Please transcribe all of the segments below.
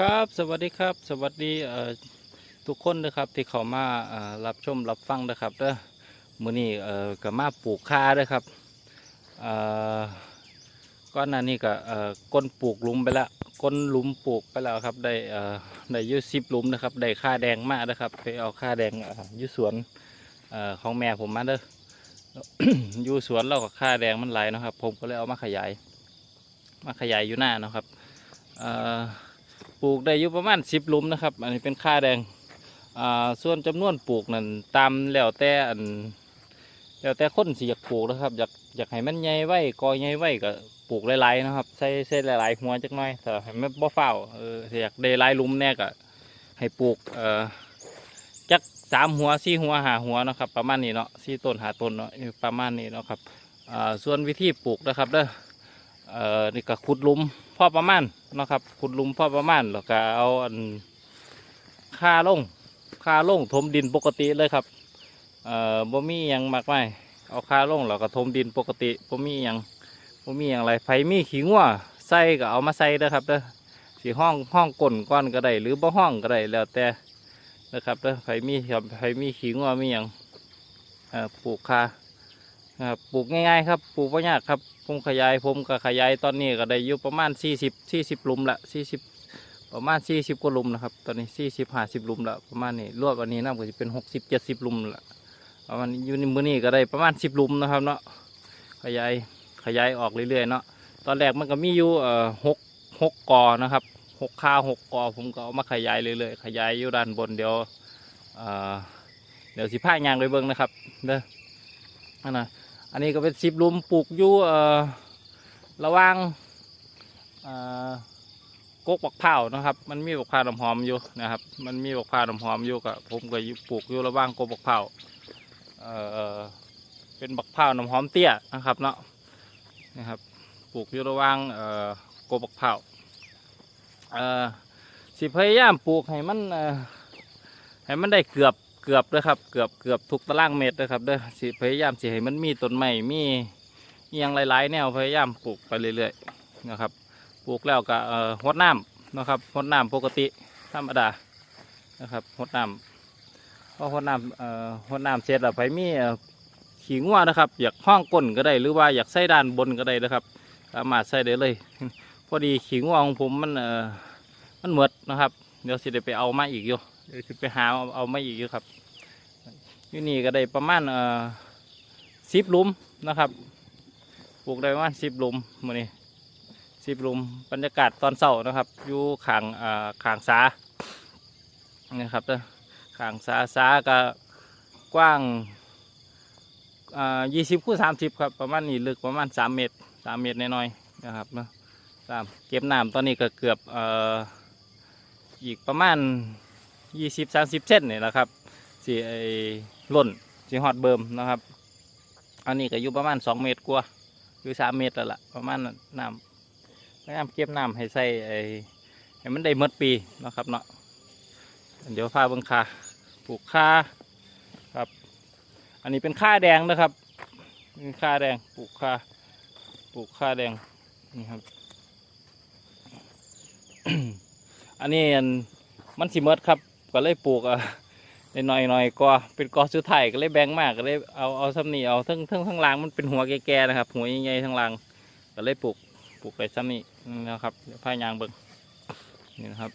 ครับ สวัสดีครับ สวัสดีทุกคนนะครับที่เข้ามารับชมรับฟังนะครับเด้อมื้อนี้ก็มาปลูกคาด้อครับก้อนหน้านี้ก็ก้นปลูกหลุมไปแล้วก้นหลุมปลูกไปแล้วครับ ได้ได้อยุสิบหลุมนะครับ ได้ค่าแดงมากนะครับ ไปเอาค่าแดงเอ่ออยุสวนอของแม่ผมมาเด้ออยู่สวนเราก็ค่าแดงมันไหลนะครับ ผมก็เลยเอามาขยาย มาขยายอยู่หน้านะครับเอ่อ ปลูกได้อยู่ประมาณสิบลุมนะครับ อันนี้เป็นค่าแดงอ่าส่วนจำนวนปลูกนั่นตามแล้วแต่อันแล้วแต่คนสิอยากปลูกนะครับอยากอยากให้มันใหญ่ไว้กอใหญ่ไว้ก็ปลูกหลายๆนะครับใส่ใส่หลายๆหัวจักหน่อยแต่ให้มันบ่เฝ้าเอออยากได้หลายลุมแน่ก็ให้ปลูกเอ่อจักสามหัวสี่หัวหาหัวนะครับ ประมาณนี้เนาะสี่ต้นหาต้นเนาะประมาณนี้เนาะครับอ่าส่วนวิธีปลูกนะครับเด้อ เอ่อนี่ก็ขุดลุมพ่อประมาณนะครับขุดลุมพ่อประมาณแล้วก็เอาอันค่าลงค่าลงถมดินปกติเลยครับเอ่อบ่มีหยังมากมายเอาค่าลงแล้วก็ถมดินปกติบ่มีหยังบ่มีหยังไรไฟมีขี้งัวใส่ก็เอามาใส่เด้อครับเด้อสีห้องห้องก้นก้อนก็ได้หรือบ่ห้องก็ได้แล้วแต่นะครับเด้อไฟมีครับไฟมีขี้งัวมีหยังเอ่อปลูกคา ครับปลูกง่ายๆครับปลูกบ่ยากครับผมขยายผมก็ขยายตอนนี้ก็ได้อยู่ประมาณสี่สิบสี่สิบลุมละสี่สิบประมาณสี่สิบกว่าลุมนะครับ ตอนนี้สี่สิบห้าสิบลุมละประมาณนี้รวบอันนี้น่าจะเป็นหกสิบเจ็ดสิบลุมละประมาณนี้อยู่ในมือนี้ก็ได้ประมาณสิบลุมนะครับเนาะขยายขยายออกเรื่อยๆเนาะตอนแรกมันก็มีอยู่เอ่อหกหกกอนะครับหกข้าวหกกอผมก็เอามาขยายเรื่อยๆขยายอยู่ด้านบนเดี๋ยวเอ่อเดี๋ยวสิผ้ายางไปเบิ้งนะครับเด้ออันนะ อันนี้ก็เป็นสิบลุมปลูกอยู่เอ่อระว่างเอ่อกกบักเผานะครับ มันมีบักพร้าวน้ำหอมอยู่นะครับ มันมีบักพร้าวน้ำหอมอยู่กับผมก็ปลูกอยู่ระว่างกกบักเผาเอ่อเป็นบักพร้าวน้ำหอมเตี้ยนะครับเนาะนะครับปลูกอยู่ระว่างเอ่อกกบักเผาเอ่อสิพยายามปลูกให้มันเอ่อให้มันได้เกือบ เกือบเลยครับเกือบเกือบทุกตารางเมตรเลยครับเด้อสิพยายามสิให้มันมีต้นไม้มีอหยังหลายๆแนวพยายามปลูกไปเรื่อยๆนะครับปลูกแล้วก็เอ่อหดน้ำนะครับหดน้ำปกติธรรมดานะครับหดน้ำพอหดน้ำเอ่อหดน้ำเสร็จแล้วไปมีขี้งัวนะครับ อยากห้องก้นก็ได้หรือว่าอยากใส่ด้านบนก็ได้นะครับสามารถใส่ได้เลย พอดีขี้งัวของผมมันเอ่อมันหมดนะครับ เดี๋ยวสิได้ไปเอามาอีกอยู่ เดี๋ยวไปหาเอาเอามาอีกอยู่ครับอยู่นี่ก็ได้ประมาณเอ่อสิบหลุมนะครับปลูกได้ประมาณสิบหลุมมื้อนี้สิบหลุมบรรยากาศตอนเช้านะครับ อยู่ขางอ่าขางสานะครับขางสาสาก็กว้างอ่ายี่สิบคูณสามสิบครับประมาณนี้ลึกประมาณสามเมตรสามเมตรน้อยๆนะครับเนาะตามเก็บน้ำตอนนี้ก็เกือบเอ่ออีกประมาณ ยี่สิบสามสิบเส้นนี่แหละครับสีไอ้ล่นสีฮอดเบิมนะครับ อันนี้ก็อยู่ประมาณสองเมตรกว่าอยู่สามเมตรแล้วล่ะประมาณนั้นน้ำพยายามเก็บน้ำให้ใส่ไอ้ให้มันได้เมดปีนะครับเนาะเดี๋ยวพาเบิ่งคาปลูกคาครับ อันนี้เป็นค่าแดงนะครับเป็นค่าแดงปลูกคาปลูกค่าแดงนี่ครับอันนี้มันสิเมดครับ ก็เลยปลูกอะหน่อยหน่อยๆก็เป็นกอสุดท้ายก็เลยแบ่งมากก็เลยเอาเอาซ้ำนี่เอาทั้งทั้งทั้งรางมันเป็นหัวแก่ๆนะครับ หัวใหญ่ๆทั้งรางก็เลยปลูกปลูกไปซ้ำนี่นะครับเดี๋ยวพายางเบิ่งนี่นะครับ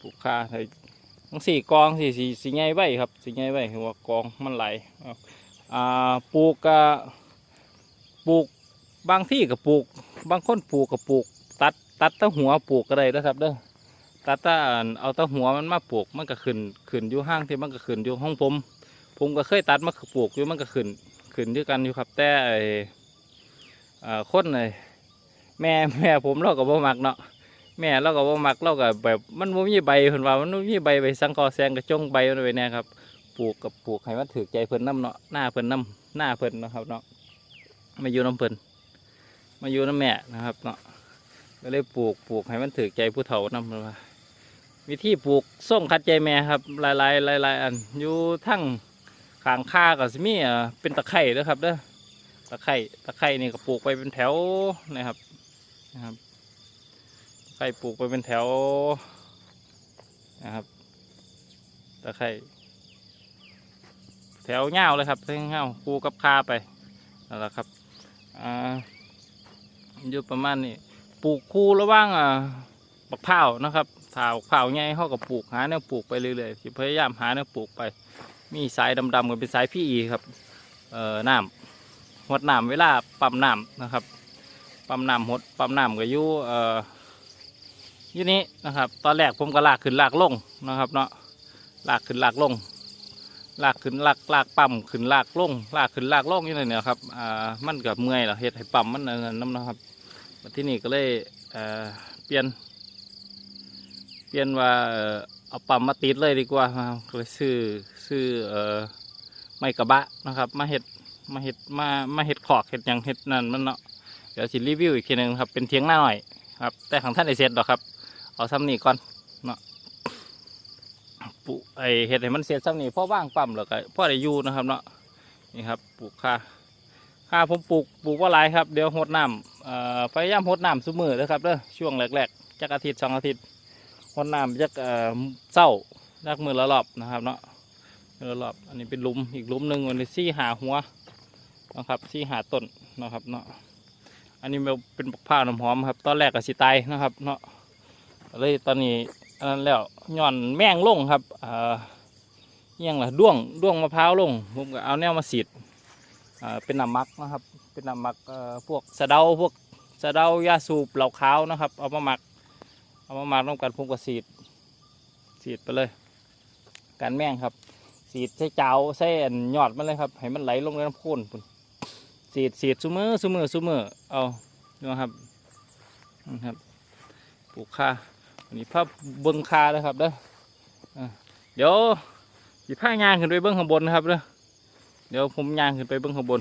ปลูกคาใส่ทั้งสี่กองสี่สี่สี่ใหญ่ไว้ครับสี่ใหญ่ไว้หัวกองมันไหลอ่าปลูกกะปลูกบางที่ก็ปลูก บางคนปลูกกับปลูก ตัดตัดแตั้หัวปลูกก็ได้นะครับเด้อตัดตาเอาตั้หัวมันมาปลูกมันก็ขึ้นขึ้นอยู่ห้างที่มันก็ขึ้นอยู่ห้องผม ผมก็เคยตัดมาปลูกอยู่มันก็ขึ้นขึ้นด้วยกันอยู่ครับ แต่ไอ้อ่าคนเลยแม่แม่ผมเราก็บ่มักเนาะแม่เราก็บ่มักเราก็แบบมันบ่มีใบเพิ่นว่ามันบ่มีใบใบสังกอแซงกระจงใบมันไว้แน่ครับปลูกกับปลูกให้มันถือใจเพิ่นน้ำเนาะหน้าเพิ่นน้ำหน้าเพิ่นนะครับเนาะมาอยู่น้ำเพิ่นมาอยู่น้ำแม่นะครับเนาะ ก็เลยปลูกปลูกให้มันถือใจผู้เฒ่านำมาวิธีปลูกส่งคัดใจแม่ครับหลายหลายหลายหลายอันอยู่ทั้งขางค่ากับสิมีเอ่อเป็นตะไคร่ด้วยครับเด้อตะไคร่ตะไคร่นี่ก็ปลูกไปเป็นแถวนะครับนะครับไข่ปลูกไปเป็นแถวนะครับตะไคร่แถวเงาเลยครับแถวเงาคูกับคาไปนั่นแหละครับอ่าอยู่ประมาณนี้ ปลูกคู่ระหว่างอ่าบักพร้านะครับถ้าบักพร้าใหญ่เขาก็ปลูกหาแนวปลูกไปเรื่อยๆสิพยายามหาแนวปลูกไป มีสายดำๆก็เป็นสายพี่อีครับเอ่อน้ำหดน้ำเวลาปั๊มน้ำนะครับปั๊มน้ำหดปั๊มน้ำก็อยู่เอ่อยู่นี้นะครับ ตอนแรกผมก็ลากขึ้นลากลงนะครับเนาะลากขึ้นลากลงลากขึ้นลากลากปั๊มขึ้นลากลงลากขึ้นลากลงอยู่เลยเนี่ยครับอ่ามันกับเมื่อยเหรอเฮ็ดให้ปั๊มมันนั่นน้ำนะครับ มาที่นี่ก็เลยเเปลี่ยน เปลี่ยนว่าเอาปั๊มมาติดเลยดีกว่าก็เลยซื้อซื้ออไม่กระบะนะครับ มาเห็ดมาเห็ดมามาเห็ดขอกเห็ดยังเห็ดนั่นมันเนาะเดี๋ยวสิรีวิวอีกทีหนึงครับเป็นเทียงหน้าหน่อยครับ แต่ของท่านไอเสร็จหรอกครับ เอาซ้ำนี่ก่อนเนาะปลูกไอเห็ดให้มันเสร็จซ้ำนี่พ่อว่างปั๊มแล้วก็พ่อได้อยู่นะครับเนาะนี่ครับปลูกข่า ข่าผมปลูกปลูกว่าหลายครับเดี๋ยวหดน้ำพยายามหดน้ำซุมือนะครับเด้อช่วงแรกๆจักอาทิตย์สองอาทิตย์หดน้ำจักเศร้าจักมือละรอบนะครับเนาะเออรอบอันนี้เป็นลุมอีกลุมหนึ่งวันนี้ซี่หาหัวนะครับซี่หาต้นนะครับเนาะอันนี้เป็นบักพร้าน้ำหอมครับตอนแรกก็สิตายนะครับเนาะเลยตอนนี้อันนั้นแล้วย่อนแม่งลงครับเอ่อเอี่ยงล่ะด้วงด้วงมะพร้าวลงผมก็เอาแนวมาสีด เป็นน้ำมักนะครับ เป็นน้ำมักพวกสะเดาพวกสะเดายาสูบเหล่าขาวนะครับ เอามาหมัก เอามาหมักร่วมกันผมก็สีดสีดไปเลยการแม่งครับ สีดใส่เจ้าใส่อันยอดมันเลยครับ ให้มันไหลลงในน้ำโคลนพุ่นสีดสีดซุมือซุมือซุมือเอาดูครับนะครับปลูกข่าอันนี้ภาพเบิ้งคาเลยครับเด้อเดี๋ยวหยิบผ้ายางขึ้นไปเบิ้องข้างบนนะครับเด้อ เดี๋ยวผมย่างขึ้นไปเบิ้องข้างบน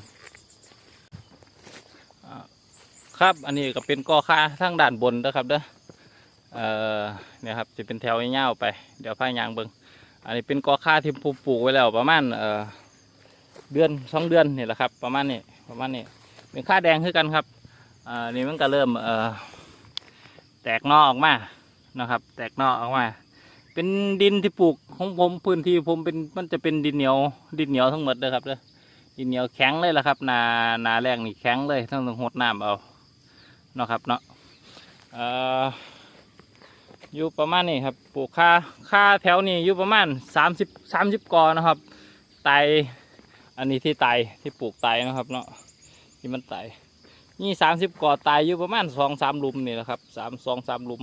ครับ อันนี้ก็เป็นกอค่าทางด้านบนนะครับเด้อเอ่อเนี่ยครับจะเป็นแถวยาวไป เดี๋ยวผ้ายางเบิ้งอันนี้เป็นกอค่าที่ผมปลูกไว้แล้วประมาณเอ่อเดือนสองเดือนนี่แหละครับ ประมาณนี้ประมาณนี้เป็นค่าแดงคือกันครับอ่านี่มันก็เริ่มเอ่อแตกนอออกมานะครับ แตกนอออกมา เป็นดินที่ปลูกของผมพื้นที่ผมเป็นมันจะเป็นดินเหนียวดินเหนียวทั้งหมดเลยครับเด้อดินเหนียวแข็งเลยละครับนานาแรงนี่แข็งเลยต้องต้งหดน้ำเอาเนาะครับเนาะอยู่ประมาณนี้ครับปลูกค่าค่าแถวนี้อยู่ประมาณสามสิบสามสิบกอนะครับไตอันนี้ที่ไตที่ปลูกไตนะครับเนาะที่มันไตนี่สามสิบกอไตอยู่ประมาณสองสามหลุมนี่แหละครับสามสองสามหลุม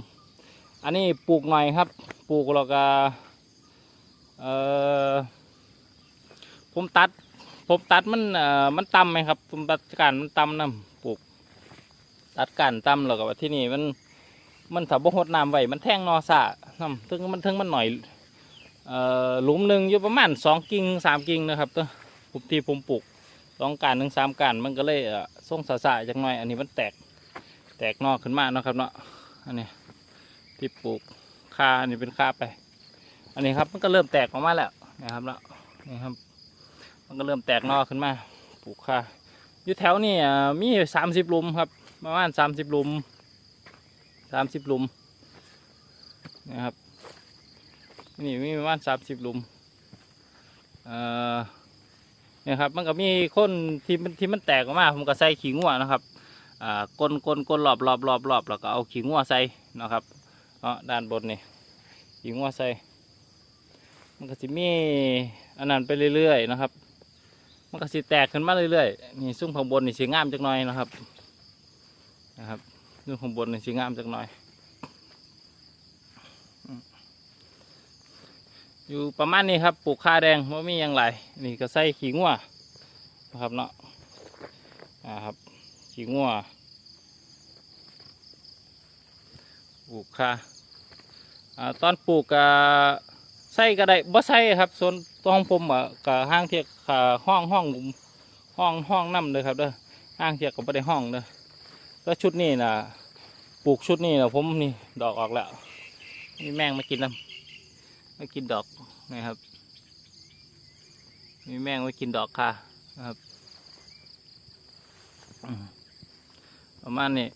อันนี้ปลูกหน่อยครับ ปลูกแล้วก็เออผมตัด ผมตัดมันเอ่อมันต่ำไหมครับผมตัดการมันต่ำนะปลูก ตัดการต่ำแล้วก็ที่นี่มันมันถ้าบ่หดน้ำไว้มันแท่งนอสะน้ำถึงมันถึงมันหน่อยเอ่อหลุมหนึ่งอยู่ประมาณสองกิ่งสามกิ่งนะครับตัวผมที่ผมปลูกสองการหนึ่งสามการมันก็เลยเอ่อส่งสาสะจักหน่อย อันนี้มันแตกแตกนอกขึ้นมาเนาะครับเนาะอันนี้ ที่ปลูกคานนี้เป็นคาไป อันนี้ครับมันก็เริ่มแตกออกมาแล้วนะครับเนาะนี่ครับ มันก็เริ่มแตกนอกขึ้นมา ปลูกคาอยู่แถวนี้อ่มีสามสิบลุมครับประมาณสามสิบลุมสามสิบลุมนะครับนี่มีประมาณสามสิบลุมเอ่อนี่ยครับมันก็มีคนที่มันที่มันแตกออกมาผมก็ใส่ขี้งัวนะครับอ่ากลนกลนกลรอบรอบรอบรอบแล้วก็เอาขี้งัวใส่นะครับ เนาะด้านบนนี่ขี้งัวใส่มันก็จะมีอันนั้นไปเรื่อยๆนะครับ มันก็สิแตกขึ้นมาเรื่อยๆนี่ซุ้มข้างบนนี่สีงามจักหน่อยนะครับนะครับดูข้างบนนี่สีงามจักหน่อย อยู่ประมาณนี้ครับปลูกข้าแดงว่ามีอย่างไรนี่ก็ใส่ขี้งัวนะครับเนาะอ่าครับขี้งัวปลูกข้า ตอนปลูกก็ใส่ก็ได้บ่ใส่ครับส่วนตัวของผมกับห้างเทียกห้องห้องห้องห้องน้ำเลยครับเด้อห้างเทียกก็ไม่ได้ห้องเด้อแล้วชุดนี้นะปลูกชุดนี้นะผมนี่ดอกออกแล้วมีแมงมากินน้ำมากินดอกนะครับมีแมงมากินดอกค่ะนะครับประมาณนี้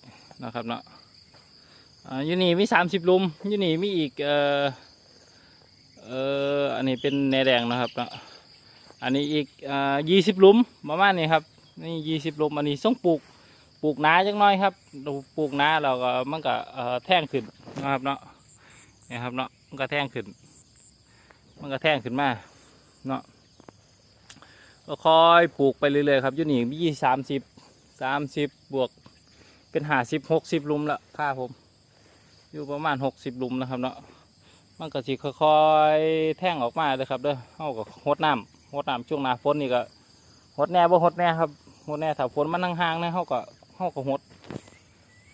นะครับเนาะ อยู่นี่มีสามสิบลุมอยู่นี่มีอีกเออเอออันนี้เป็นแนแดงนะครับเนาะอันนี้อีกยี่สิบลุมประมาณนี้ครับนี่ยี่สิบลุมอันนี้ต้องปลูกปลูกหนาจังน้อยครับเราปลูกหนาเราก็มันก็แท่งขึ้นนะครับเนาะนี่ครับเนาะมันก็แท่งขึ้น มันก็แท่งขึ้นมาเนาะก็ค่อยปลูกไปเรื่อยๆครับยูนี่มียี่สามสิบสามสิบบวกเป็นห้าสิบหกสิบลุมละค่าผม อยู่ประมาณหกสิบลุมนะครับเนาะมันก็สิค่อยๆแท่งออกมาเลยครับเด้อเฮาก็หดน้ำหดน้ำช่วงหน้าฝนนี่ก็หดแน่บ่หดแน่ครับหดแน่ถ้าฝนมันห่างๆนะเฮาก็เฮาก็หด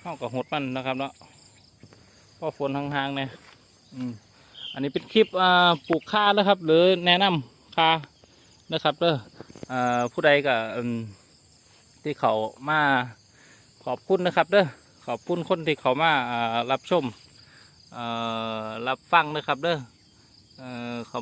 เฮาก็หดมันนะครับเนาะเพราะฝนห่างๆเนี่ยอืมอันนี้เป็นคลิปปลูกข้าแล้วครับ หรือแนะนำข้านะครับเด้อผู้ใดก็ที่เขามาขอบคุณนะครับเด้อ ขอบคุณคนที่เขามารับชมรับฟังนะครับเด้อ